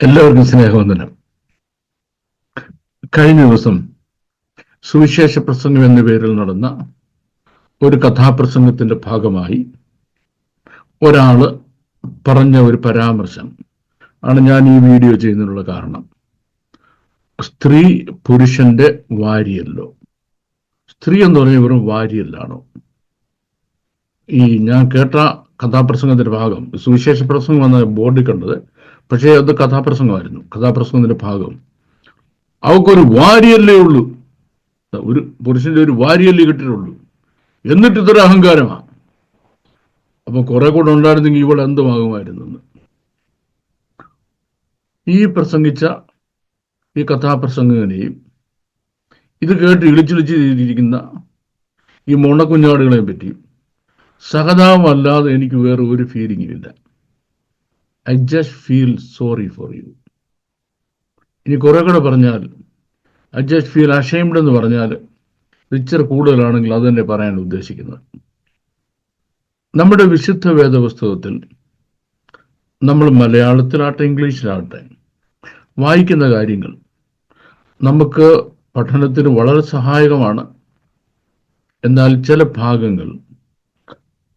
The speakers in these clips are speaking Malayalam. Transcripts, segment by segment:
എല്ലാവർക്കും സ്നേഹവന്ദനം. കഴിഞ്ഞ ദിവസം സുവിശേഷ പ്രസംഗം എന്ന പേരിൽ നടന്ന ഒരു കഥാപ്രസംഗത്തിന്റെ ഭാഗമായി ഒരാൾ പറഞ്ഞ ഒരു പരാമർശം ആണ് ഞാൻ ഈ വീഡിയോ ചെയ്യുന്നതിനുള്ള കാരണം. സ്ത്രീ പുരുഷന്റെ വാരിയല്ലോ. സ്ത്രീ എന്ന് പറഞ്ഞ വെറും വാരിയല്ലാണോ? ഈ ഞാൻ കേട്ട കഥാപ്രസംഗത്തിന്റെ ഭാഗം സുവിശേഷ പ്രസംഗം എന്ന ബോർഡിൽ കണ്ടത് പക്ഷേ അത് കഥാപ്രസംഗമായിരുന്നു. കഥാപ്രസംഗത്തിന്റെ ഭാഗം. അവക്കൊരു വാരിയല്ലേ ഉള്ളൂ. ഒരു പുരുഷന്റെ ഒരു വാരിയല്ലേ കിട്ടിയിട്ടുള്ളൂ. എന്നിട്ട് ഇതൊരു അഹങ്കാരമാണ് അപ്പൊ കുറെ കൂടെ ഉണ്ടായിരുന്നെങ്കിൽ ഇവൾ എന്തുമാകുമായിരുന്നു ഈ പ്രസംഗിച്ച ഈ കഥാപ്രസംഗനെയും ഇത് കേട്ട് ഇളിച്ചിളിച്ച് ഇരിക്കുന്ന ഈ മുണക്കുഞ്ഞാടുകളെയും പറ്റി സഹതാപമല്ലാതെ എനിക്ക് വേറെ ഒരു ഫീലിംഗും ഇല്ല. I just feel sorry for you ഇനി കുറെ കൂടെ പറഞ്ഞാൽ ഐ ജസ്റ്റ് ഫീൽ അഷെയിംഡ് എന്ന് പറഞ്ഞാൽ പിക്ചർ കൂടുതലാണെങ്കിൽ അത് തന്നെ പറയാൻ ഉദ്ദേശിക്കുന്നത്. നമ്മുടെ വിശുദ്ധ വേദപുസ്തകത്തിൽ നമ്മൾ മലയാളത്തിലാട്ടെ ഇംഗ്ലീഷിലാട്ടെ വായിക്കുന്ന കാര്യങ്ങൾ നമുക്ക് പഠനത്തിന് വളരെ സഹായകമാണ്. എന്നാൽ ചില ഭാഗങ്ങൾ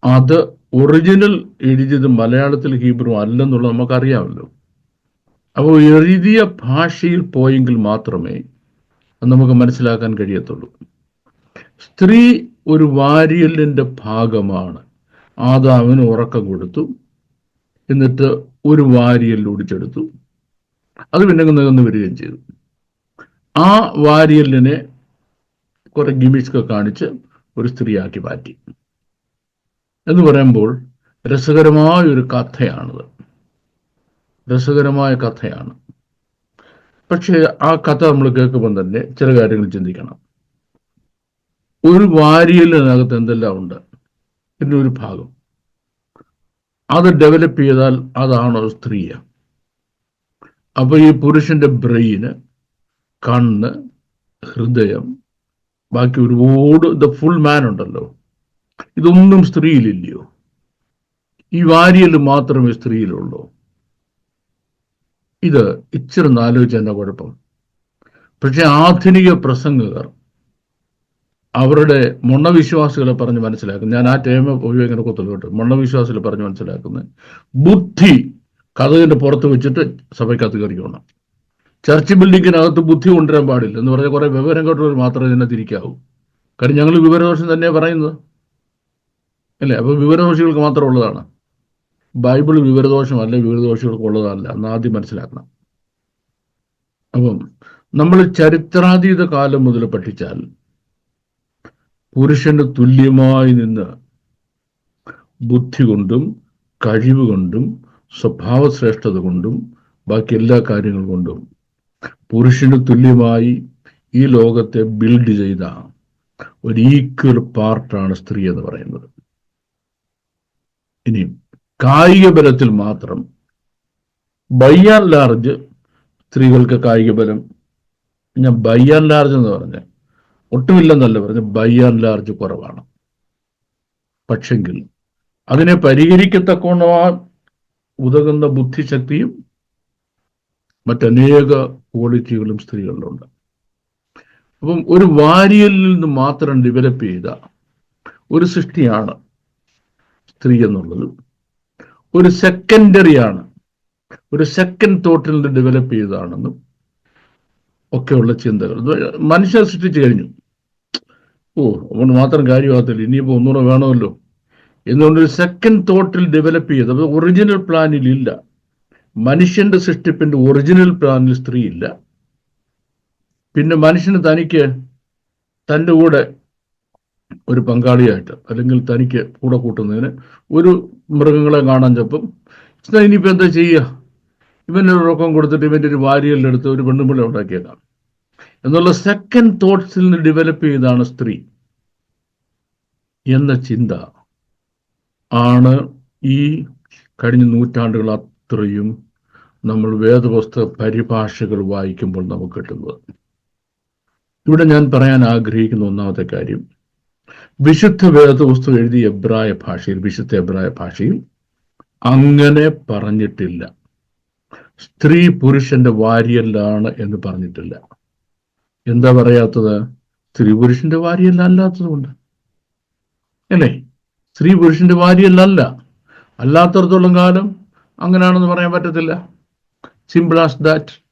അത് ഒറിജിനൽ എഴുതിയത് മലയാളത്തിൽ ഹീബ്രു അല്ലെന്നുള്ളത് നമുക്കറിയാമല്ലോ. അപ്പോൾ എഴുതിയ ഭാഷയിൽ പോയെങ്കിൽ മാത്രമേ നമുക്ക് മനസ്സിലാക്കാൻ കഴിയത്തുള്ളൂ. സ്ത്രീ ഒരു വാരിയലിന്റെ ഭാഗമാണ്. ആദാവിന് ഉറക്കം കൊടുത്തു. എന്നിട്ട് ഒരു വാരിയൽ ഒടിച്ചെടുത്തു അത് പിന്നെ നികന്നു വരികയും ചെയ്തു. ആ വാരിയലിനെ കുറെ ഗിമിക്സ് കാണിച്ച് ഒരു സ്ത്രീയാക്കി മാറ്റി. എന്ന് പറയുമ്പോൾ രസകരമായ ഒരു കഥയാണത്. രസകരമായ കഥയാണ്. പക്ഷേ ആ കഥ നമ്മൾ കേൾക്കുമ്പോൾ തന്നെ ചില കാര്യങ്ങൾ ചിന്തിക്കണം. ഒരു വാരിയലിനകത്ത് എന്തെല്ലാം ഉണ്ട്? പിന്നെ ഒരു ഭാഗം. അത് ഡെവലപ്പ് ചെയ്താൽ അതാണ് സ്ത്രീയ. അപ്പൊ ഈ പുരുഷന്റെ ബ്രെയിന് കണ്ണ് ഹൃദയം ബാക്കി ഒരുപാട് ദ ഫുൾ മാൻ ഉണ്ടല്ലോ. ഇതൊന്നും സ്ത്രീയിലില്ലയോ? ഈ വാരിയൽ മാത്രമേ സ്ത്രീയിലുള്ളൂ. ഇത് ഇച്ചിരി ആലോചിച്ച എന്നെ കുഴപ്പം? പക്ഷെ ആധുനിക പ്രസംഗകർ അവരുടെ മൊണ്ണവിശ്വാസികളെ പറഞ്ഞ് മനസ്സിലാക്കും ഞാൻ ആ ടേമ ഉപയോഗിക്കുന്ന കൊത്തലോട്ട് മണ്ണവിശ്വാസികൾ പറഞ്ഞ് മനസ്സിലാക്കുന്നത് ബുദ്ധി കഥകിന്റെ പുറത്ത് വെച്ചിട്ട് സഭയ്ക്കകത്ത് കയറിക്കണം. ചർച്ച് ബിൽഡിങ്ങിനകത്ത് ബുദ്ധി കൊണ്ടുവരാൻ പാടില്ല എന്ന് പറഞ്ഞാൽ കുറേ വിവരം കേട്ടവർ മാത്രമേ ഇതിനെ തിരിക്കാവൂ കാര്യം ഞങ്ങൾ വിവരദോഷം തന്നെ പറയുന്നത്. അല്ലേ? അപ്പോൾ വിവരദോഷികൾക്ക് മാത്രം ഉള്ളതാണ് ബൈബിൾ വിവരദോഷമല്ല വിവരദോഷികൾക്ക് ഉള്ളതല്ല. എന്ന് ആദ്യം മനസ്സിലാക്കണം. അപ്പം നമ്മൾ ചരിത്രാതീത കാലം മുതൽ പഠിച്ചാൽ പുരുഷന് തുല്യമായി നിന്ന് ബുദ്ധി കൊണ്ടും കഴിവ് കൊണ്ടും സ്വഭാവശ്രേഷ്ഠത കൊണ്ടും ബാക്കി എല്ലാ കാര്യങ്ങൾ കൊണ്ടും പുരുഷന് തുല്യമായി ഈ ലോകത്തെ ബിൽഡ് ചെയ്ത ഒരു ഈക്വൽ പാർട്ടാണ് സ്ത്രീ എന്ന് പറയുന്നത്. ഇനി കായിക ബലത്തിൽ മാത്രം ബൈ ആൻഡ് ലാർജ് സ്ത്രീകൾക്ക് കായിക ബലം. ഞാൻ ബൈ ആൻഡ് ലാർജ് എന്ന് പറഞ്ഞ ഒട്ടുമില്ലെന്നല്ല പറഞ്ഞ ബൈ ആൻഡ് ലാർജ് കുറവാണ്. പക്ഷെങ്കിൽ അതിനെ പരിഹരിക്കത്തക്കോണമാ ഉതകുന്ന ബുദ്ധിശക്തിയും മറ്റനേക ക്വാളിറ്റികളും സ്ത്രീകളിലുണ്ട്. അപ്പം ഒരു വാരിയലിൽ നിന്ന് മാത്രം ഡെവലപ്പ് ചെയ്ത ഒരു സൃഷ്ടിയാണ് സ്ത്രീ എന്നുള്ളത് ഒരു സെക്കൻഡറി ആണ്. ഒരു സെക്കൻഡ് തോട്ടിൽ ഡെവലപ്പ് ചെയ്തതാണെന്നും ഒക്കെയുള്ള ചിന്തകൾ. മനുഷ്യർ സൃഷ്ടിച്ചു കഴിഞ്ഞു. ഓ അതുകൊണ്ട് മാത്രം കാര്യമാകത്തില്ല. ഇനിയിപ്പോൾ ഒന്നുകൂടെ വേണമല്ലോ. എന്നുകൊണ്ട് ഒരു സെക്കൻഡ് തോട്ടിൽ ഡെവലപ്പ് ചെയ്ത് അപ്പോൾ ഒറിജിനൽ പ്ലാനിൽ ഇല്ല. മനുഷ്യന്റെ സൃഷ്ടിപ്പിന്റെ ഒറിജിനൽ പ്ലാനിൽ സ്ത്രീ ഇല്ല. പിന്നെ മനുഷ്യന് തനിക്ക് തന്റെ കൂടെ ഒരു പങ്കാളിയായിട്ട് അല്ലെങ്കിൽ തനിക്ക് കൂടെ കൂട്ടുന്നതിന് ഒരു മൃഗങ്ങളെ കാണാൻ ചപ്പം. ഇനിയിപ്പോൾ എന്താ ചെയ്യുക ഇവന്റെ ഒരു ഉറക്കം കൊടുത്തിട്ട് ഇവന്റെ ഒരു വാരിയലിലെടുത്ത് ഒരു പെണ്ണുമ്പിള്ള ഉണ്ടാക്കിയേക്കാം. എന്നുള്ള സെക്കൻഡ് തോട്ട്സിൽ നിന്ന് ഡെവലപ്പ് ചെയ്താണ് സ്ത്രീ. എന്ന ചിന്ത ആണ് ഈ കഴിഞ്ഞ നൂറ്റാണ്ടുകൾ അത്രയും നമ്മൾ വേദപുസ്തക പരിഭാഷകൾ വായിക്കുമ്പോൾ നമുക്ക് കിട്ടുന്നത്. ഇവിടെ ഞാൻ പറയാൻ ആഗ്രഹിക്കുന്ന ഒന്നാമത്തെ കാര്യം വിശുദ്ധ വേദപുസ്തകം എഴുതിയ എബ്രായ ഭാഷയിൽ വിശുദ്ധ എബ്രായ ഭാഷയിൽ അങ്ങനെ പറഞ്ഞിട്ടില്ല. സ്ത്രീ പുരുഷന്റെ വാരിയല്ലാണ് എന്ന് പറഞ്ഞിട്ടില്ല. എന്താ പറയാത്തത്? സ്ത്രീ പുരുഷന്റെ വാരിയല്ല അല്ലാത്തതുകൊണ്ട്. അല്ലേ? സ്ത്രീ പുരുഷന്റെ വാരിയല്ല അല്ലാത്തടത്തോളം കാലം അങ്ങനെയാണെന്ന് പറയാൻ പറ്റത്തില്ല. സിമ്പിൾ ആസ് ദാറ്റ്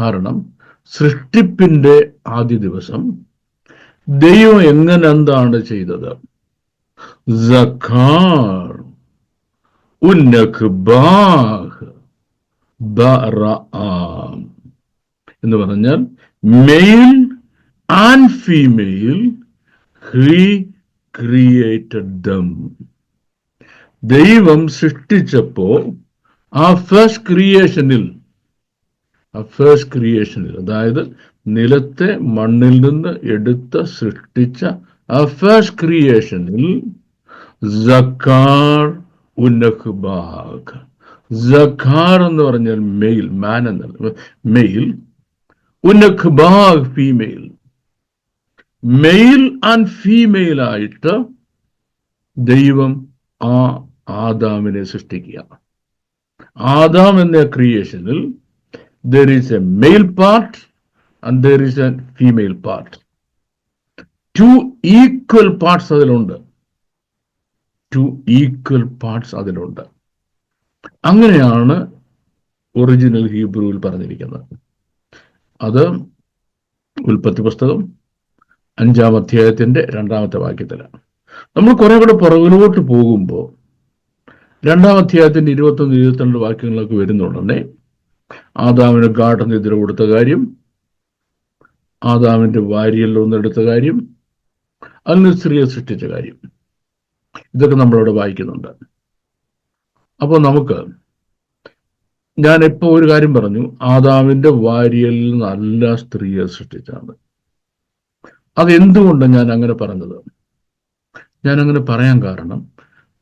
കാരണം സൃഷ്ടിപ്പിന്റെ ആദ്യ ദിവസം ദൈവം എങ്ങനെ എന്താണ് ചെയ്തത് ബറആം എന്ന് പറഞ്ഞാൽ male and female he created them ദൈവം സൃഷ്ടിച്ചപ്പോ ആ ഫസ്റ്റ് ക്രിയേഷനിൽ ആ ഫസ്റ്റ് ക്രിയേഷനിൽ അതായത് നിലത്തെ മണ്ണിൽ നിന്ന് എടുത്ത സൃഷ്ടിച്ച ആ ഫസ്റ്റ് ക്രിയേഷനിൽ ജക്കാർ ഉന്നഖ്ബാഗ് സഖാർ എന്ന് പറഞ്ഞാൽ മെയിൽ മാൻ എന്നല്ല മെയിൽ ഉന്നഖ്ബാഗ് ഫീമെയിൽ മെയിൽ ആൻഡ് ഫീമെയിൽ ആയിട്ട് ദൈവം ആ ആദാമിനെ സൃഷ്ടിക്കുക. ആദാം എന്ന ക്രിയേഷനിൽ there is a male part and there is a female part two equal parts അതിലുണ്ട്. ടു ഈക്വൽ പാർട്സ് അതിലുണ്ട്. അങ്ങനെയാണ് ഒറിജിനൽ ഹീബ്രുവിൽ പറഞ്ഞിരിക്കുന്നത്. അത് ഉൽപ്പത്തി പുസ്തകം അഞ്ചാം അധ്യായത്തിന്റെ രണ്ടാമത്തെ വാക്യത്തിലാണ്. നമ്മൾ കുറെ കൂടെ പുറകിലോട്ട് പോകുമ്പോൾ രണ്ടാം അധ്യായത്തിന്റെ ഇരുപത്തൊന്ന് ഇരുപത്തിരണ്ട് വാക്യങ്ങളൊക്കെ വരുന്നുണ്ടെന്നേ. ആദാമിന് ഗാർഡൻ എതിരെ കൊടുത്ത കാര്യം ആദാമിന്റെ ഭാര്യയല്ലോ എന്നെടുത്ത കാര്യം അങ്ങനെ സ്ത്രീയെ സൃഷ്ടിച്ച കാര്യം. ഇതൊക്കെ നമ്മളവിടെ വായിക്കുന്നുണ്ട്. അപ്പോൾ നമുക്ക് ഞാൻ ഇപ്പോൾ ഒരു കാര്യം പറഞ്ഞു. ആദാമിന്റെ ഭാര്യയിൽ നല്ല സ്ത്രീയെ സൃഷ്ടിച്ചാണ് അതെന്തുകൊണ്ടാണ് ഞാൻ അങ്ങനെ പറഞ്ഞത്? ഞാൻ അങ്ങനെ പറയാൻ കാരണം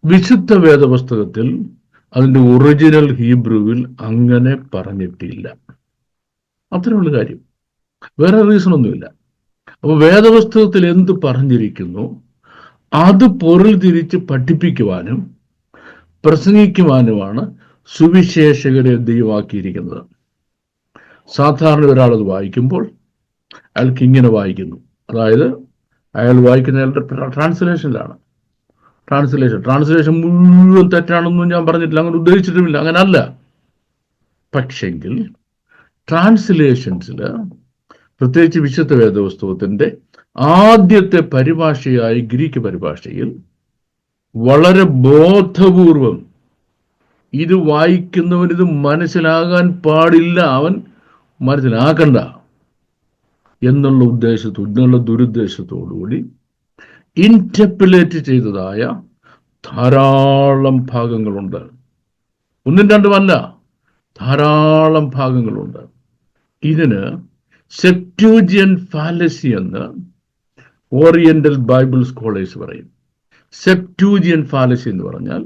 വിശുദ്ധ വേദപുസ്തകത്തിൽ അതിന്റെ ഒറിജിനൽ ഹീബ്രുവിൽ അങ്ങനെ പറഞ്ഞിട്ടില്ല. അത്രയുള്ള കാര്യം. വേറെ റീസൺ ഒന്നുമില്ല. അപ്പൊ വേദപുസ്തകത്തിൽ എന്ത് പറഞ്ഞിരിക്കുന്നു? അത് പൊരുൾ തിരിച്ച് പഠിപ്പിക്കുവാനും പ്രസംഗിക്കുവാനുമാണ് സുവിശേഷകരെ ദൈവമാക്കിയിരിക്കുന്നത്. സാധാരണ ഒരാളത് വായിക്കുമ്പോൾ അയാൾക്ക് ഇങ്ങനെ വായിക്കുന്നു. അതായത് അയാൾ വായിക്കുന്ന അയാളുടെ ട്രാൻസ്ലേഷനിലാണ് ട്രാൻസ്ലേഷൻ ട്രാൻസ്ലേഷൻ മുഴുവൻ തെറ്റാണെന്നും ഞാൻ പറഞ്ഞിട്ടില്ല. അങ്ങനെ ഉദ്ദേശിച്ചിട്ടുമില്ല അങ്ങനല്ല. പക്ഷെങ്കിൽ ട്രാൻസ്ലേഷൻസിൽ പ്രത്യേകിച്ച് വിശുദ്ധ വേദപുസ്തകത്തിന്റെ ആദ്യത്തെ പരിഭാഷയായി ഗ്രീക്ക് പരിഭാഷയിൽ വളരെ ബോധപൂർവം ഇത് വായിക്കുന്നവൻ ഇത് മനസ്സിലാകാൻ പാടില്ല അവൻ മനസ്സിലാക്കണ്ട എന്നുള്ള ഉദ്ദേശത്തു എന്നുള്ള ദുരുദ്ദേശത്തോടുകൂടി ഇന്റർപ്പിലേറ്റ് ചെയ്തതായ ധാരാളം ഭാഗങ്ങളുണ്ട്. ഒന്നും രണ്ടുമല്ല ധാരാളം ഭാഗങ്ങളുണ്ട്. ഇതിന് സെപ്റ്റൂജിയൻ ഫാലസി എന്ന് ഓറിയന്റൽ ബൈബിൾ സ്കോളേഴ്സ് പറയും. സെപ്റ്റൂജിയൻ ഫാലസി എന്ന് പറഞ്ഞാൽ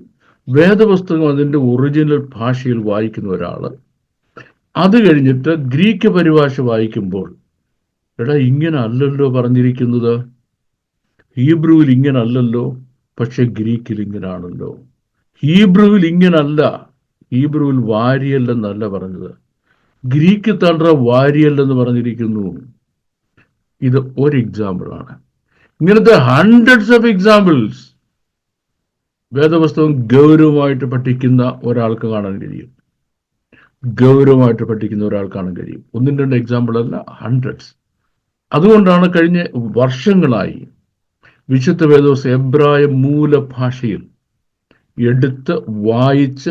വേദപുസ്തകം അതിന്റെ ഒറിജിനൽ ഭാഷയിൽ വായിക്കുന്ന ഒരാൾ അത് കഴിഞ്ഞിട്ട് ഗ്രീക്ക് പരിഭാഷ വായിക്കുമ്പോൾ എടാ ഇങ്ങനെ അല്ലല്ലോ പറഞ്ഞിരിക്കുന്നത്. ഹീബ്രുവിൽ ഇങ്ങനെ അല്ലല്ലോ പക്ഷെ ഗ്രീക്കിൽ ഇങ്ങനാണല്ലോ. ഹീബ്രുവിൽ ഇങ്ങനല്ല ഹീബ്രുവിൽ വാരിയല്ലെന്നല്ല പറഞ്ഞത്. ഗ്രീക്ക് തണ്ട എന്ന് പറഞ്ഞിരിക്കുന്നു. ഇത് ഒരു എക്സാമ്പിളാണ് ഇങ്ങനത്തെ ഹൺഡ്രഡ്സ് ഓഫ് എക്സാമ്പിൾസ് വേദപുസ്തകം ഗൗരവമായിട്ട് പഠിക്കുന്ന ഒരാൾക്ക് കാണാൻ കഴിയും. ഗൗരവമായിട്ട് പഠിക്കുന്ന ഒരാൾക്ക് കാണാൻ കഴിയും. ഒന്നും രണ്ട് എക്സാമ്പിൾ അല്ല ഹൺഡ്രഡ്സ് അതുകൊണ്ടാണ് കഴിഞ്ഞ വർഷങ്ങളായി വിശുദ്ധ വേദോസ് എബ്രായ മൂലഭാഷയിൽ എടുത്ത് വായിച്ച്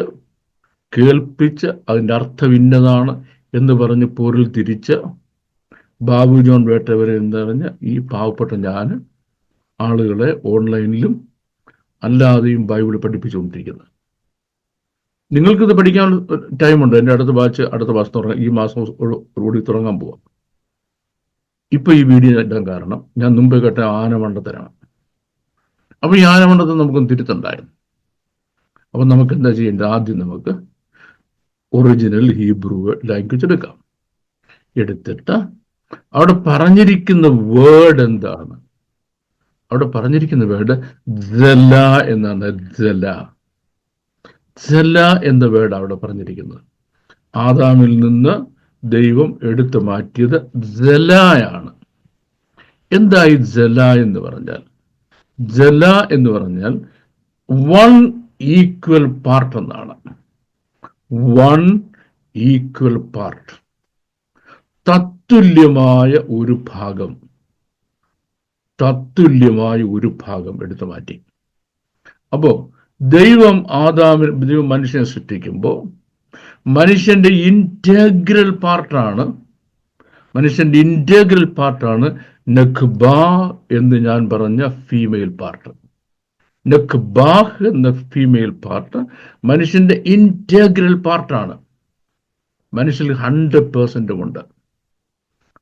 കേൾപ്പിച്ച് അതിന്റെ അർത്ഥം ഇന്നതാണ് എന്ന് പറഞ്ഞ് പോരിൽ തിരിച്ച് ബാബു ജോൺ വേട്ടവരെ എന്നറിഞ്ഞ ഈ പാവപ്പെട്ട ഞാൻ ആളുകളെ ഓൺലൈനിലും അല്ലാതെയും ബൈബിൾ പഠിപ്പിച്ചുകൊണ്ടിരിക്കുന്നത് നിങ്ങൾക്കിത് പഠിക്കാൻ ടൈമുണ്ട്. എന്റെ അടുത്ത ബാച്ച് അടുത്ത മാസം തുടങ്ങാം. ഈ മാസം കൂടി തുടങ്ങാൻ പോവാം. ഇപ്പൊ ഈ വീഡിയോ ഇടാൻ കാരണം ഞാൻ മുമ്പേ കേട്ട ആനമണ്ഡത്തിനാണ് അപ്പൊ ഈ ആനമണ്ഡത്തിൽ നമുക്കൊന്ന് തിരുത്തുണ്ടായിരുന്നു. അപ്പൊ നമുക്ക് എന്താ ചെയ്യേണ്ടത്? ആദ്യം നമുക്ക് ഒറിജിനൽ ഹീബ്രു ലാംഗ്വേജ് എടുക്കാം. എടുത്തിട്ട് അവിടെ പറഞ്ഞിരിക്കുന്ന വേർഡ് എന്താണ്? അവിടെ പറഞ്ഞിരിക്കുന്ന വേർഡ് ജല എന്നാണ്. ജല ജല എന്ന വേർഡ് അവിടെ പറഞ്ഞിരിക്കുന്നത്. ആദാമിൽ നിന്ന് ദൈവം എടുത്തു മാറ്റിയത് ജലായാണ് എന്തായി ജല എന്ന് പറഞ്ഞാൽ? ജല എന്ന് പറഞ്ഞാൽ വൺ ഈക്വൽ പാർട്ട് എന്നാണ് വൺ ഈക്വൽ പാർട്ട് തത്തുല്യമായ ഒരു ഭാഗം. തത്തുല്യമായ ഒരു ഭാഗം എടുത്തു മാറ്റി. അപ്പോ ദൈവം ആദാമി ദൈവം മനുഷ്യനെ സൃഷ്ടിക്കുമ്പോൾ മനുഷ്യന്റെ ഇന്റഗ്രൽ പാർട്ടാണ് മനുഷ്യന്റെ ഇന്റഗ്രൽ പാർട്ടാണ് നഖ്ബ എന്ന് ഞാൻ പറഞ്ഞ ഫീമെയിൽ പാർട്ട് നഖ്ബാഹ് എന്ന ഫീമെയിൽ പാർട്ട് മനുഷ്യന്റെ ഇന്റഗ്രൽ പാർട്ടാണ് മനുഷ്യൽ ഹൺഡ്രഡ് പേഴ്സന്റും ഉണ്ട്.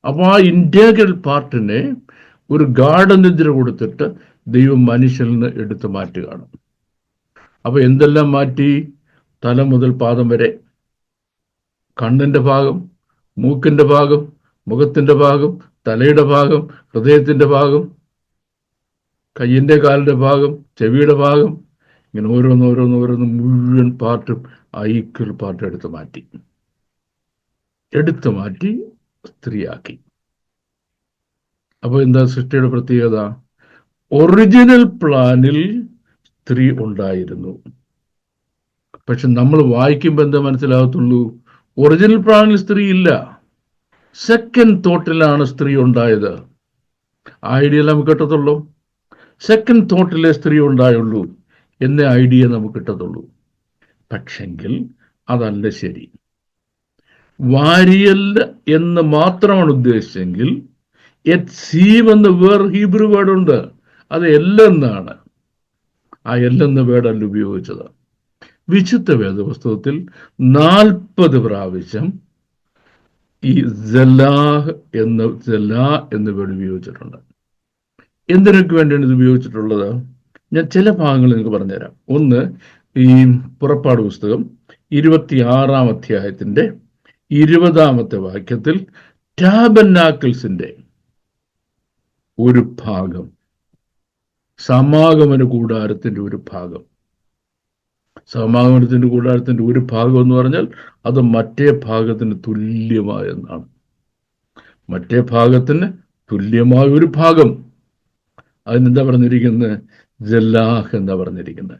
അപ്പോൾ ആ ഇന്റഗ്രൽ പാർട്ടിനെ ഒരു ഗാഠനിദ്ര കൊടുത്തിട്ട് ദൈവം മനുഷ്യനിൽ നിന്ന് എടുത്തു മാറ്റുകയാണ്. അപ്പോൾ എന്തെല്ലാം മാറ്റി? തല മുതൽ പാദം വരെ. കണ്ണിന്റെ ഭാഗം മൂക്കിന്റെ ഭാഗം മുഖത്തിന്റെ ഭാഗം തലയുടെ ഭാഗം ഹൃദയത്തിന്റെ ഭാഗം കയ്യിന്റെ കാലിന്റെ ഭാഗം ചെവിയുടെ ഭാഗം ഇങ്ങനെ ഓരോന്ന് ഓരോന്ന് ഓരോന്ന് മുഴുവൻ പാർട്ടും ഐക്വൽ പാർട്ട് എടുത്തു മാറ്റി. എടുത്തു മാറ്റി സ്ത്രീയാക്കി. അപ്പോൾ എന്താ സൃഷ്ടിയുടെ പ്രത്യേകത? ഒറിജിനൽ പ്ലാനിൽ സ്ത്രീ ഉണ്ടായിരുന്നു. പക്ഷെ നമ്മൾ വായിക്കുമ്പോൾ എന്താ മനസ്സിലാകത്തുള്ളൂ? ഒറിജിനൽ പ്ലാനിൽ സ്ത്രീ ഇല്ല. സെക്കൻഡ് തോട്ടിലാണ് സ്ത്രീ ഉണ്ടായത്. ഐഡിയ നമുക്ക് കിട്ടത്തുള്ളൂ? സെക്കൻഡ് തോട്ടിലെ സ്ത്രീ ഉണ്ടായുള്ളൂ എന്ന ഐഡിയ നമുക്ക് കിട്ടത്തുള്ളൂ. പക്ഷെങ്കിൽ അതല്ല ശരി. വാരിയല്ല എന്ന് മാത്രമാണ് ഉദ്ദേശിച്ചെങ്കിൽ എറ്റ് സീവ് എന്ന വേർ ഹീബ്രു വേർഡുണ്ട് അത് എല്ലെന്നാണ് ആ എല്ലെന്ന വേർഡല്ല ഉപയോഗിച്ചത്. വിശുദ്ധ വേദപുസ്തകത്തിൽ നാൽപ്പത് പ്രാവശ്യം ഈ ജലാഹ് എന്ന ജലാ എന്ന വേർഡ് ഉപയോഗിച്ചിട്ടുണ്ട്. എന്തിനൊക്കെ വേണ്ടിയാണ് ഇത് ഉപയോഗിച്ചിട്ടുള്ളത്? ഞാൻ ചില ഭാഗങ്ങൾ നിങ്ങൾക്ക് പറഞ്ഞുതരാം. ഒന്ന് ഈ പുറപ്പാട് പുസ്തകം ഇരുപത്തി ആറാം അധ്യായത്തിന്റെ ഇരുപതാമത്തെ വാക്യത്തിൽ ടാബന്നാക്കിൾസിന്റെ ഒരു ഭാഗം സമാഗമന കൂടാരത്തിന്റെ ഒരു ഭാഗം. സമാഗമനത്തിന്റെ കൂടാരത്തിന്റെ ഒരു ഭാഗം എന്ന് പറഞ്ഞാൽ അത് മറ്റേ ഭാഗത്തിന് തുല്യമായെന്നാണ്. മറ്റേ ഭാഗത്തിന് തുല്യമായ ഒരു ഭാഗം. അതിനെന്താ പറഞ്ഞിരിക്കുന്നത് ജല്ലാഹ് എന്താ പറഞ്ഞിരിക്കുന്നത്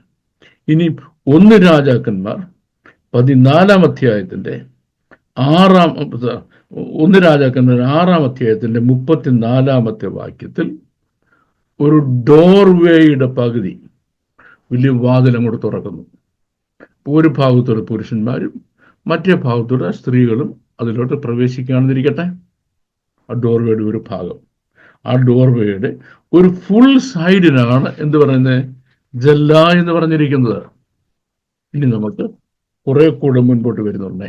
ഇനി ഒന്ന് രാജാക്കന്മാർ പതിനാലാം അധ്യായത്തിന്റെ ആറാം ഒന്ന് രാജാക്കന്മാർ ആറാം അധ്യായത്തിന്റെ മുപ്പത്തിനാലാമത്തെ വാക്യത്തിൽ ഒരു ഡോർവേയുടെ പകുതി വലിയ വാതിൽ അങ്ങോട്ട് തുറക്കുന്നു. ഒരു ഭാഗത്തൂടെ പുരുഷന്മാരും മറ്റേ ഭാഗത്തൂടെ സ്ത്രീകളും അതിലോട്ട് പ്രവേശിക്കുകയാണെന്നിരിക്കട്ടെ. ആ ഡോർവേയുടെ ഒരു ഭാഗം. ആ ഡോർവേയുടെ ഒരു ഫുൾ സൈഡിനാണ് എന്ത് പറയുന്നത് ജല്ല എന്ന് പറഞ്ഞിരിക്കുന്നത്. ഇനി നമുക്ക് കുറെ കൂടെ മുൻപോട്ട് വരുന്നുണ്ടേ.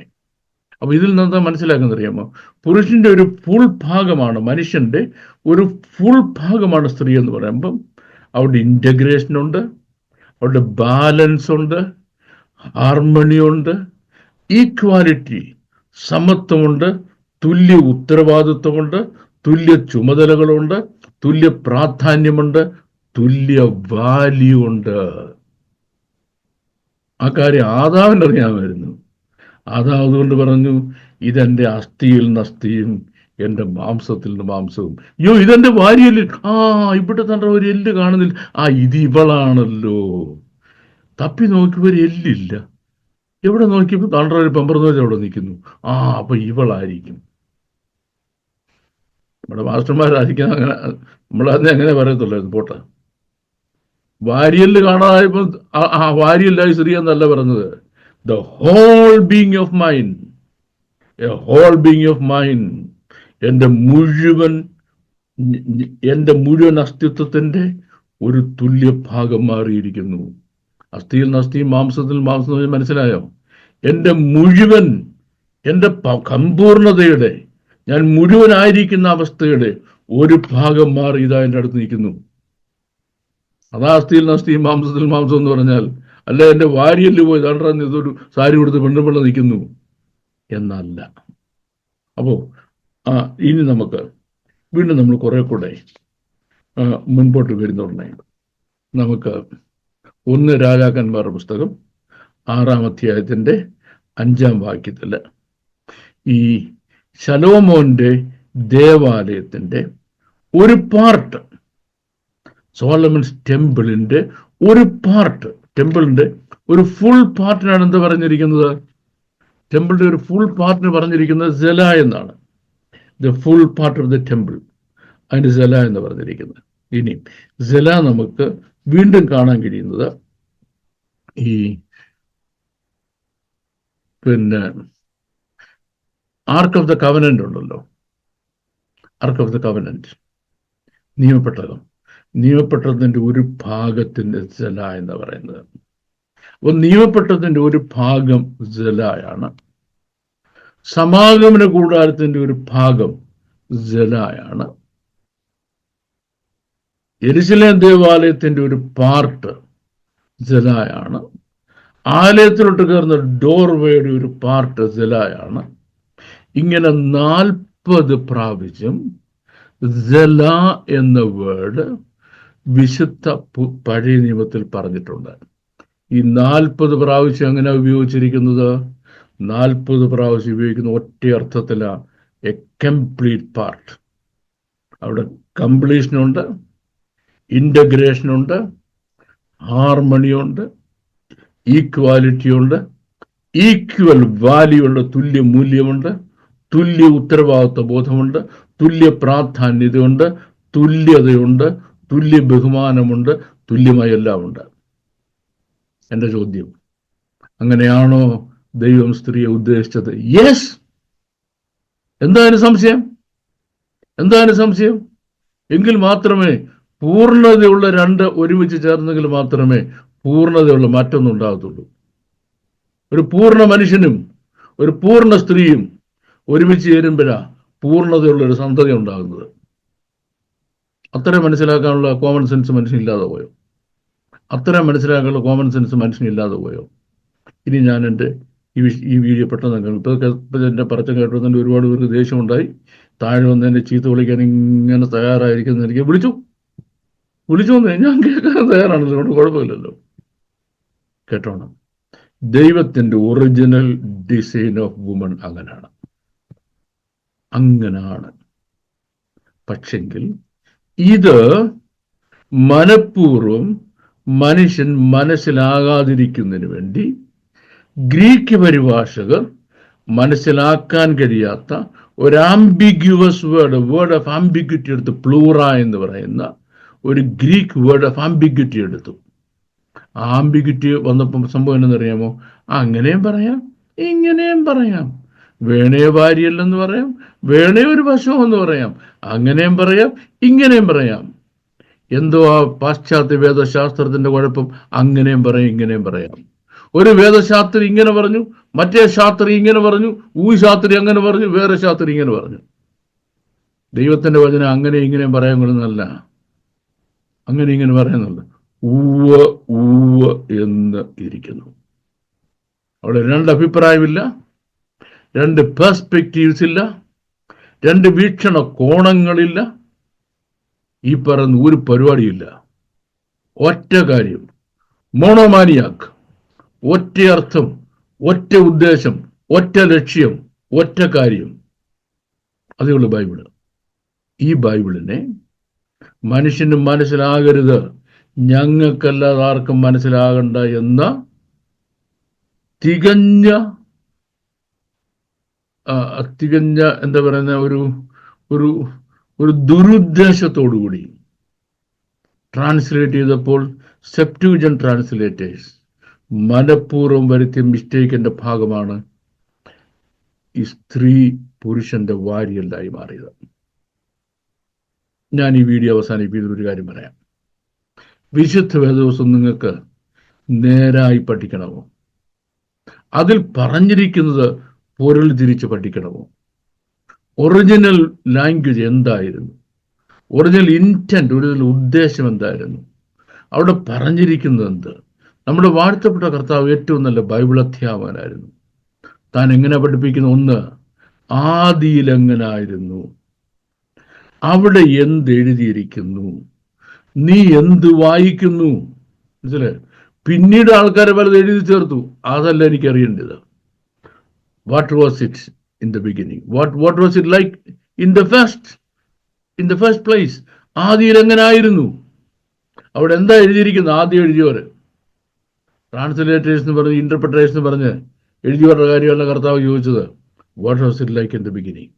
അപ്പൊ ഇതിൽ നിന്ന് മനസ്സിലാക്കുന്ന അറിയാമോ? പുരുഷന്റെ ഒരു ഫുൾ ഭാഗമാണ് മനുഷ്യന്റെ ഒരു ഫുൾ ഭാഗമാണ് സ്ത്രീ എന്ന് പറയുമ്പം അവിടെ ഇന്റഗ്രേഷൻ ഉണ്ട് അവിടെ ബാലൻസ് ഉണ്ട് ഹാർമണി ഉണ്ട് ഈക്വാലിറ്റി സമത്വമുണ്ട് തുല്യ ഉത്തരവാദിത്വമുണ്ട് തുല്യ ചുമതലകളുണ്ട് തുല്യ പ്രാധാന്യമുണ്ട് തുല്യ വാല്യൂ ഉണ്ട് ആ കാര്യം ആദാവിനറിയാമായിരുന്നു ആദാവ് അതുകൊണ്ട് പറഞ്ഞു ഇതെന്റെ അസ്ഥിയിൽ നിന്ന് അസ്ഥിയും എന്റെ മാംസത്തിൽ നിന്ന് മാംസവും. അയ്യോ ഇതെന്റെ വാരിയല്ല്. ആ ഇവിടെ തന്നെ ഒരു എല്ല് കാണുന്നില്ല. ആ ഇത് ഇവളാണല്ലോ. തപ്പി നോക്കിയപ്പോൾ ഒരു എല്ലില്ല. എവിടെ നോക്കിയപ്പോൾ തണ്ട ഒരു പെമ്പറന്നോച്ച് അവിടെ നിൽക്കുന്നു. ആ അപ്പൊ ഇവളായിരിക്കും. നമ്മുടെ മാസ്റ്റർമാരായിരിക്കും അങ്ങനെ നമ്മളതിനെ അങ്ങനെ പറയത്തുള്ളായിരുന്നു പോട്ടെ. വാരിയൽ കാണാതായപ്പോൾ ആ വാരിയല്ലായി സ്ത്രീ എന്നല്ല പറഞ്ഞത്. The whole being of mind a whole being of mind എന്റെ മുഴുവൻ എന്റെ മുഴുവൻ അസ്തിത്വത്തിന്റെ ഒരു തുല്യ ഭാഗം മാറിയിരിക്കുന്നു. അസ്ഥിയിൽ അസ്ഥിയും മാംസത്തിൽ മാംസം മനസ്സിലായോ? എന്റെ മുഴുവൻ എന്റെ സമ്പൂർണതയുടെ ഞാൻ മുഴുവനായിരിക്കുന്ന അവസ്ഥയുടെ ഒരു ഭാഗം മാറി ഇതാ എന്റെ അടുത്ത് നിൽക്കുന്നു. അതാ അസ്ഥിയിൽ അസ്ഥിയും മാംസത്തിൽ മാംസം എന്ന് പറഞ്ഞാൽ. അല്ല എന്റെ വാരിയൽ പോയി തണ്ടറന്ന് ഇതൊരു സാരി കൊടുത്ത് പെണ്ണുപിള്ള നിൽക്കുന്നു. എന്നല്ല. അപ്പോ ആ ഇനി നമുക്ക് വീണ്ടും നമ്മൾ കുറെ കൂടെ മുൻപോട്ട് വരുന്നുണ്ടേ നമുക്ക് ഒന്ന് രാജാക്കന്മാരുടെ പുസ്തകം ആറാം അധ്യായത്തിന്റെ അഞ്ചാം വാക്യത്തിൽ ഈ ശലോമോന്റെ ദേവാലയത്തിന്റെ ഒരു പാർട്ട് സോളമൻസ് ടെമ്പിളിന്റെ ഒരു പാർട്ട് ടെമ്പിളിന്റെ ഒരു ഫുൾ പാർട്ടിനാണ് എന്ത് പറഞ്ഞിരിക്കുന്നത്? ടെമ്പിളിന്റെ ഒരു ഫുൾ പാർട്ടിന് പറഞ്ഞിരിക്കുന്നത് ജല എന്നാണ്. The full part of the temple അതിന് ജല എന്ന് പറഞ്ഞിരിക്കുന്നത്. ഇനി ജല നമുക്ക് വീണ്ടും കാണാൻ കഴിയുന്നത് ഈ പിന്നെ ആർക്ക് ഓഫ് ദ കവനന്റ് ഉണ്ടല്ലോ. ആർക്ക് ഓഫ് ദ കവനന്റ് നിയമപ്പെട്ടകം നിയമപ്പെട്ടതിന്റെ ഒരു ഭാഗത്തിന്റെ ജല എന്ന് പറയുന്നത്. അപ്പൊ നിയമപ്പെട്ടതിന്റെ ഒരു ഭാഗം ജലയാണ്. സമാഗമന കൂടാരത്തിന്റെ ഒരു ഭാഗം ജലയാണ്. എരിശിലേം ദേവാലയത്തിന്റെ ഒരു പാർട്ട് ജലായാണ്. ആലയത്തിലോട്ട് കയറുന്ന ഡോർവേയുടെ ഒരു പാർട്ട് ജലായാണ്. ഇങ്ങനെ നാൽപ്പത് പ്രാവശ്യം ജല എന്ന വേർഡ് വിശുദ്ധ പഴയ നിയമത്തിൽ പറഞ്ഞിട്ടുണ്ട്. ഈ നാൽപ്പത് പ്രാവശ്യം എങ്ങനെ ഉപയോഗിച്ചിരിക്കുന്നത്? നാൽപ്പത് പ്രാവശ്യം ഉപയോഗിക്കുന്ന ഒറ്റ അർത്ഥത്തിലാണ് എ കംപ്ലീറ്റ് പാർട്ട് അവിടെ കംപ്ലീഷനുണ്ട് ഇന്റഗ്രേഷനുണ്ട് ഹാർമണിയുണ്ട് ഈക്വാലിറ്റിയുണ്ട് ഈക്വൽ വാല്യൂ ഉണ്ട് തുല്യ മൂല്യമുണ്ട്. തുല്യ ഉത്തരവാദിത്വ ബോധമുണ്ട് തുല്യ പ്രാധാന്യതയുണ്ട് തുല്യതയുണ്ട് തുല്യ ബഹുമാനമുണ്ട് തുല്യമായ എല്ലാം ഉണ്ട് എന്റെ ചോദ്യം അങ്ങനെയാണോ ദൈവം സ്ത്രീയെ ഉദ്ദേശിച്ചത്? യെസ് എന്താണ് സംശയം? എന്താണ് സംശയം? എങ്കിൽ മാത്രമേ പൂർണതയുള്ള രണ്ട് ഒരുമിച്ച് ചേർന്നെങ്കിൽ മാത്രമേ പൂർണതയുള്ള മറ്റൊന്നും ഉണ്ടാകത്തുള്ളൂ ഒരു പൂർണ മനുഷ്യനും ഒരു പൂർണ സ്ത്രീയും ഒരുമിച്ച് ചേരുമ്പോഴാ പൂർണതയുള്ള ഒരു സന്തതി ഉണ്ടാകുന്നത്. അത്ര മനസ്സിലാക്കാനുള്ള കോമൺ സെൻസ് മനുഷ്യനില്ലാതെ പോയോ? അത്ര മനസ്സിലാക്കാനുള്ള കോമൺ സെൻസ് മനുഷ്യനില്ലാതെ പോയോ? ഇനി ഞാൻ എന്റെ ഈ ഈ വീഡിയോ പെട്ടെന്ന് കേൾക്കും ഇപ്പോൾ എന്റെ പറച്ചം കേട്ടതിന്റെ ഒരുപാട് പേർക്ക് ദേഷ്യമുണ്ടായി. താഴെ വന്ന് എന്നെ ചീത്ത വിളിക്കാൻ ഇങ്ങനെ തയ്യാറായിരിക്കുന്ന എനിക്ക് വിളിച്ചു. വിളിച്ചു വന്നേ ഞാൻ കേൾക്കാൻ തയ്യാറാണല്ലോ അതുകൊണ്ട് കുഴപ്പമില്ലല്ലോ. കേട്ടോണം. ദൈവത്തിന്റെ ഒറിജിനൽ ഡിസൈൻ ഓഫ് വുമൺ അങ്ങനാണ് അങ്ങനാണ്. പക്ഷെങ്കിൽ ഇത് മനപൂർവം മനുഷ്യൻ മനസ്സിലാകാതിരിക്കുന്നതിന് വേണ്ടി ഗ്രീക്ക് പരിഭാഷകർ മനസ്സിലാക്കാൻ കഴിയാത്ത ഒരു ambiguous word word of ambiguity എടുത്ത് പ്ലൂറ എന്ന് പറയുന്ന ഒരു ഗ്രീക്ക് വേർഡ് ഓഫ് ആംബിഗ്യൂറ്റി എടുത്തു. ആംബിഗ്യൂറ്റി വന്നപ്പോൾ സംഭവം എന്നറിയാമോ അങ്ങനെയും പറയാം ഇങ്ങനെയും പറയാം. വേണേ ഭാര്യയല്ലെന്ന് പറയാം വേണേ ഒരു പശുവെന്ന് പറയാം. അങ്ങനെയും പറയാം ഇങ്ങനെയും പറയാം. എന്തോ ആ പാശ്ചാത്യ വേദശാസ്ത്രത്തിന്റെ കുഴപ്പം അങ്ങനെയും പറയാം ഇങ്ങനെയും പറയാം. ഒരു വേദശാസ്ത്രി ഇങ്ങനെ പറഞ്ഞു മറ്റേ ശാസ്ത്രി ഇങ്ങനെ പറഞ്ഞു ഊ ശാസ്ത്രി അങ്ങനെ പറഞ്ഞു വേറെ ശാസ്ത്രി ഇങ്ങനെ പറഞ്ഞു. ദൈവത്തിന്റെ വചനം അങ്ങനെ ഇങ്ങനെയും പറയാൻ കൊള്ളുന്നല്ല അങ്ങനെ ഇങ്ങനെ പറയുന്നുണ്ട്. ഊവ ഊവ എന്ന് ഇരിക്കുന്നു. അവിടെ രണ്ട് അഭിപ്രായമില്ല. രണ്ട് പെർസ്പെക്റ്റീവ്സ് ഇല്ല. രണ്ട് വീക്ഷണ കോണങ്ങളില്ല. ഈ പറയുന്ന ഒരു പരിപാടിയില്ല. ഒറ്റ കാര്യം. മോണോമാനിയാക്ക് ഒറ്റ അർത്ഥം ഒറ്റ ഉദ്ദേശം ഒറ്റ ലക്ഷ്യം ഒറ്റ കാര്യം. അതേ ഉള്ളൂ ബൈബിൾ. ഈ ബൈബിളിനെ മനുഷ്യന് മനസ്സിലാകരുത്. ഞങ്ങൾക്കല്ലാതെ ആർക്കും മനസ്സിലാകണ്ട എന്ന തികഞ്ഞ തികഞ്ഞ എന്താ പറയുന്ന ഒരു ഒരു ഒരു ദുരുദ്ദേശത്തോടുകൂടി ട്രാൻസ്ലേറ്റ് ചെയ്തപ്പോൾ സെപ്റ്റൂജൻ ട്രാൻസ്ലേറ്റേഴ്സ് മനഃപൂർവം വരുത്തിയ മിസ്റ്റേക്കിന്റെ ഭാഗമാണ് ഈ സ്ത്രീ പുരുഷന്റെ വാരിയല്ലായി മാറിയത്. ഞാൻ ഈ വീഡിയോ അവസാനിപ്പിക്കുന്ന ഒരു കാര്യം പറയാം. വിശുദ്ധ വേദവസം നിങ്ങൾക്ക് നേരായി പഠിക്കണമോ? അതിൽ പറഞ്ഞിരിക്കുന്നത് പൊരുൾ തിരിച്ച് പഠിക്കണമോ? ഒറിജിനൽ ലാംഗ്വേജ് എന്തായിരുന്നു? ഒറിജിനൽ ഇന്റന്റ് ഒറിജിനൽ ഉദ്ദേശം എന്തായിരുന്നു? അവിടെ പറഞ്ഞിരിക്കുന്നത് എന്ത്? നമ്മുടെ വാഴ്ത്തപ്പെട്ട കർത്താവ് ഏറ്റവും നല്ല ബൈബിൾ അധ്യാപകനായിരുന്നു താൻ എങ്ങനെ പഠിപ്പിക്കുന്ന? ഒന്ന് ആദിയിലെങ്ങനായിരുന്നു. അവിടെ എന്ത് എഴുതിയിരിക്കുന്നു? നീ എന്ത് വായിക്കുന്നു? മനസ്സിലെ പിന്നീട് ആൾക്കാരെ പലത് എഴുതി ചേർത്തു. അതല്ല എനിക്ക് അറിയേണ്ടത് was it in the beginning. What, what was it like in the first, in the first place? ആദിയിൽ എങ്ങനായിരുന്നു? അവിടെ എന്താ എഴുതിയിരിക്കുന്നത്? ആദ്യം എഴുതിയവർ. ട്രാൻസ്ലേറ്റേഴ്സ് എന്ന് പറഞ്ഞ് ഇന്റർപ്രിട്ടേഴ്സ് എന്ന് പറഞ്ഞ് എഴുതിയവരുടെ കാര്യമല്ല കർത്താവ് ചോദിച്ചത്. What was it like in the beginning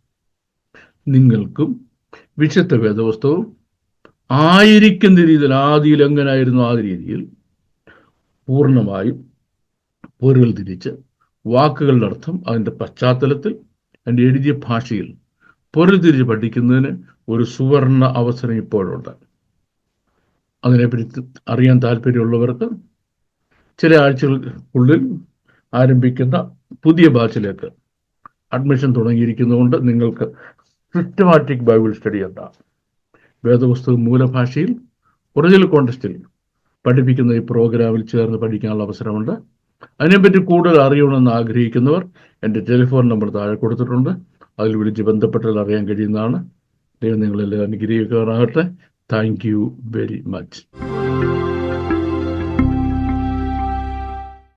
നിങ്ങൾക്കും വിശുദ്ധ വേദവസ്തവും ആയിരിക്കുന്ന രീതിയിൽ ആദിയിൽ എങ്ങനായിരുന്നു? ആ രീതിയിൽ പൂർണമായും പൊരുൾ തിരിച്ച് വാക്കുകളുടെ അർത്ഥം അതിന്റെ പശ്ചാത്തലത്തിൽ അതിന്റെ എഴുതിയ ഭാഷയിൽ പൊരുൾ തിരിച്ച് പഠിക്കുന്നതിന് ഒരു സുവർണ അവസരം ഇപ്പോഴുണ്ട്. അതിനെപ്പറ്റി അറിയാൻ താല്പര്യമുള്ളവർക്ക് ചില ആഴ്ചകൾക്കുള്ളിൽ ആരംഭിക്കുന്ന പുതിയ ബാച്ചിലേക്ക് അഡ്മിഷൻ തുടങ്ങിയിരിക്കുന്നതുകൊണ്ട് നിങ്ങൾക്ക് സിസ്റ്റമാറ്റിക് ബൈബിൾ സ്റ്റഡി എന്താ വേദപുസ്തക മൂലഭാഷയിൽ ഒറിജിനൽ കോണ്ടസ്റ്റിൽ പഠിപ്പിക്കുന്ന ഈ പ്രോഗ്രാമിൽ ചേർന്ന് പഠിക്കാനുള്ള അവസരമുണ്ട്. അതിനെപ്പറ്റി കൂടുതൽ അറിയണമെന്ന് ആഗ്രഹിക്കുന്നവർ എന്റെ ടെലിഫോൺ നമ്പർ താഴെ കൊടുത്തിട്ടുണ്ട്. അതിൽ വിളിച്ച് ബന്ധപ്പെട്ടാൽ അറിയാൻ കഴിയുന്നതാണ്. ദൈവം നിങ്ങളെല്ലാം അനുഗ്രഹിക്കാറാകട്ടെ താങ്ക് യു വെരി മച്ച്.